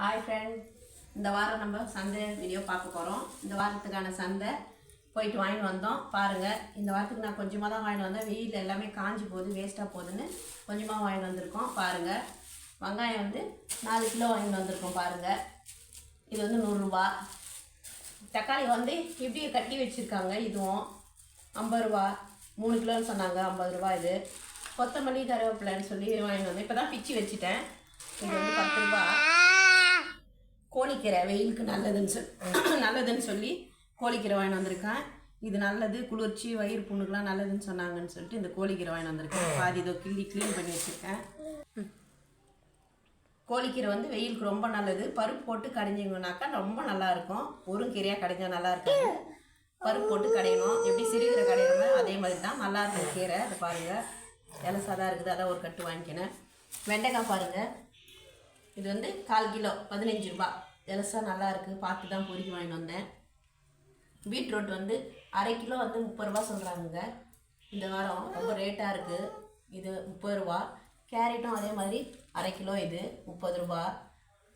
Hi friend இந்த வாரம் நம்ம சந்தை வீடியோ பார்க்க போகிறோம் இந்த வாரத்துக்கான சந்தை போயிட்டு வாங்கிட்டு வந்தோம். பாருங்கள் இந்த வாரத்துக்கு நான் கொஞ்சமாக தான் வாங்கிட்டு வந்தேன். வெயில் எல்லாமே காஞ்சி போகுது வேஸ்ட்டாக போகுதுன்னு கொஞ்சமாக வாங்கிட்டு வந்திருக்கோம். பாருங்கள் வெங்காயம் வந்து நாலு கிலோ வாங்கிட்டு வந்திருக்கோம் பாருங்கள் இது வந்து நூறுரூபா தக்காளி வந்து இப்படி கட்டி வச்சுருக்காங்க. இதுவும் ஐம்பது ரூபா. மூணு கிலோன்னு சொன்னாங்க ஐம்பது ரூபா இது. கொத்தமல்லி கருவேப்பிலைன்னு சொல்லி வாங்கிட்டு வந்தேன். இப்போ தான் பிச்சு வச்சுட்டேன். இது வந்து பத்து ரூபா. கோழிக்கீரை வெயிலுக்கு நல்லதுன்னு சொல் நல்லதுன்னு சொல்லி கோழிக்கீரை வாங்கிட்டு வந்திருக்கேன். இது நல்லது குளிர்ச்சி வயிறு புண்ணுக்கெலாம் நல்லதுன்னு சொன்னாங்கன்னு சொல்லிட்டு இந்த கோழிக்கீரை வாங்கி வந்திருக்கேன். பாதி இதோ கிள்ளி க்ளீன் பண்ணி வச்சுருக்கேன். கோழிக்கீரை வந்து வெயிலுக்கு ரொம்ப நல்லது. பருப்பு போட்டு கடைஞ்சிங்கனாக்கா ரொம்ப நல்லா இருக்கும் ஒரு கீரையாக கடைஞ்சா நல்லா இருக்காது பருப்பு போட்டு கடையணும். எப்படி சிறுகீரை கடையிறோமோ அதே மாதிரி தான் நல்லா இருக்கும் கீரை. அதை பாருங்கள் இலசாதான் இருக்குது. அதான் ஒரு கட்டு வாங்கிக்கினேன். வெண்டைக்காய் பாருங்கள் இது வந்து கால் கிலோ பதினஞ்சு ரூபா எலசா நல்லா இருக்குது பார்த்து தான் பொறுக்கி வாங்கிட்டு வந்தேன். பீட்ரூட் வந்து அரை கிலோ வந்து முப்பது ரூபா சொல்கிறாங்க இந்த வாரம் ரொம்ப ரேட்டாக இருக்குது இது முப்பது ரூபா. கேரட்டும் அதே மாதிரி அரை கிலோ இது முப்பது ரூபா.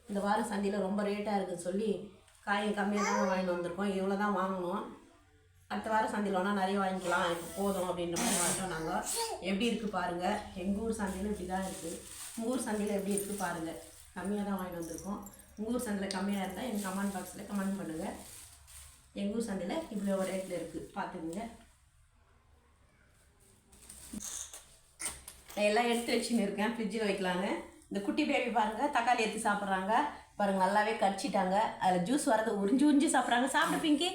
இந்த வாரம் சந்தையில் ரொம்ப ரேட்டாக இருக்குதுன்னு சொல்லி காய் கம்மியாக தான் வாங்கிட்டு வந்திருக்கோம். இவ்வளோ தான் வாங்கணும். அடுத்த வாரம் சந்தையில் வேணால் நிறைய வாங்கிக்கலாம். இப்போ போதும் அப்படின்ற மாதிரி வாங்கிட்டோம் நாங்கள் எப்படி இருக்குது பாருங்கள் எங்கள் ஊர் சந்தையில் இப்படி தான் இருக்குது உங்கள் ஊர் சந்தையில் எப்படி இருக்குது பாருங்கள் கம்மியாக தான் வாங்கிட்டு வந்திருக்கோம். உங்கள் ஊர் சந்தையில் கம்மியாக இருந்தால் எங்கள் கமெண்ட் பாக்ஸில் கமெண்ட் பண்ணுங்கள் எங்கள் ஊர் சந்தையில் இவ்வளோ ரேட்டில் இருக்குது பார்த்துக்குங்க எல்லாம் எடுத்து வச்சுன்னு இருக்கேன். ஃப்ரிட்ஜில் வைக்கலாங்க. இந்த குட்டி பேபி பாருங்கள் தக்காளி எடுத்து சாப்பிட்றாங்க. பாருங்கள் நல்லாவே கடிச்சிட்டாங்க. அதில் ஜூஸ் வரது உறிஞ்சி உறிஞ்சி சாப்பிட்றாங்க. சாப்பிடு பிங்கி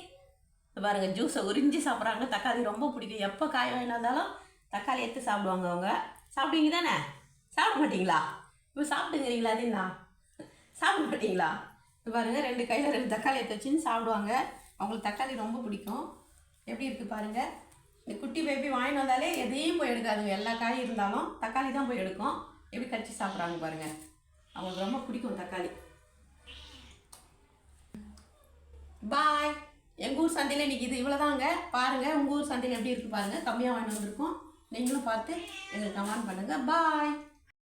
பாருங்க ஜூஸை உறிஞ்சி சாப்பிட்றாங்க. தக்காளி ரொம்ப பிடிக்கும். எப்போ காய் வாங்கிட்டு தக்காளி எடுத்து சாப்பிடுவாங்க அவங்க. சாப்பிடுவீங்க தானே சாப்பிட மாட்டிங்களா? இப்போ சாப்பிட்டுங்கிறீங்களா அதுன்னா சாப்பிட மாட்டீங்களா பாருங்கள் ரெண்டு கையில் ரெண்டு தக்காளி எடுத்து வச்சுன்னு சாப்பிடுவாங்க. அவங்களுக்கு தக்காளி ரொம்ப பிடிக்கும். எப்படி இருக்குது பாருங்கள் இந்த குட்டி பேபி வாங்கிட்டு வந்தாலே எதையும் போய் எடுக்காதுங்க. எல்லா காயும் இருந்தாலும் தக்காளி தான் போய் எடுக்கும். எப்படி கடிச்சு சாப்பிட்றாங்க பாருங்கள் அவங்களுக்கு ரொம்ப பிடிக்கும் தக்காளி. பாய் எங்கள் ஊர் சந்தையில் இன்றைக்கி இது இவ்வளோதாங்க பாருங்கள் உங்கள் ஊர் சந்தையில் எப்படி இருக்குது பாருங்கள் கம்மியாக வாங்கிட்டு வந்திருக்கோம். நீங்களும் பார்த்து எங்களுக்கு கமெண்ட் பண்ணுங்கள் பாய்